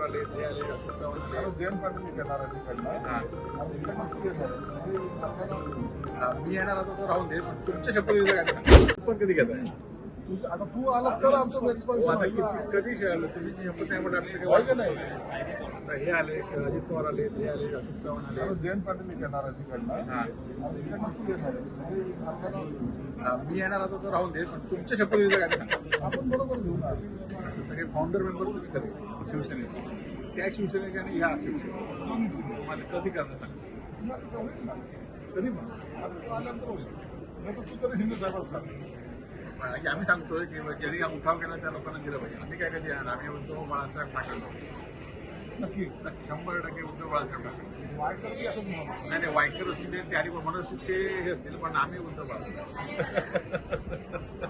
आले ते आले आता पाटील येणार आहे तिकडनं हा. हा, मी येणार होतो तो राहून दे. पण तुमच्या सांगा पण कधी तुझं- आता तू आला तर आमचं हो, आता एक्सपान्शन किती- कधी खेळलं तुम्ही जी शपथ आहे म्हटलं नाही? आता हे आले अजित पवार आले ते आले अशोक चव्हाण आता आले जयंत पाटील येणार आहे तिकडनं. हा. हा, मी येणार होतो तो राहून दे पण तुमच्या सांगा आपण बरोबर घेऊ ना फाउंडर मेंबर तुम्ही कधी शिवसेनेचे. त्या शिवसेनेचे दोन्हीची. तुम्हाला कधी होईल ना. कधी आल्यानंतर होईल. नाही तर तू तरी शिंदे साहेबांना सांग. म्हणजे आम्ही सांगतोय की ज्यांनी हा उठाव केला त्या लोकांना दिलं पाहिजे. आम्ही काय कधी येणार? आम्ही उद्धव बाळासाहेब ठाकरे नक्की. शंभर टक्के उद्धव बाळासाहेब ठाकरे वायकर बी म्हणा नाही नाही वायकर असतील ते त्यारी म्हणत ते हे असतील पण आम्ही उद्धव बाळासाहेब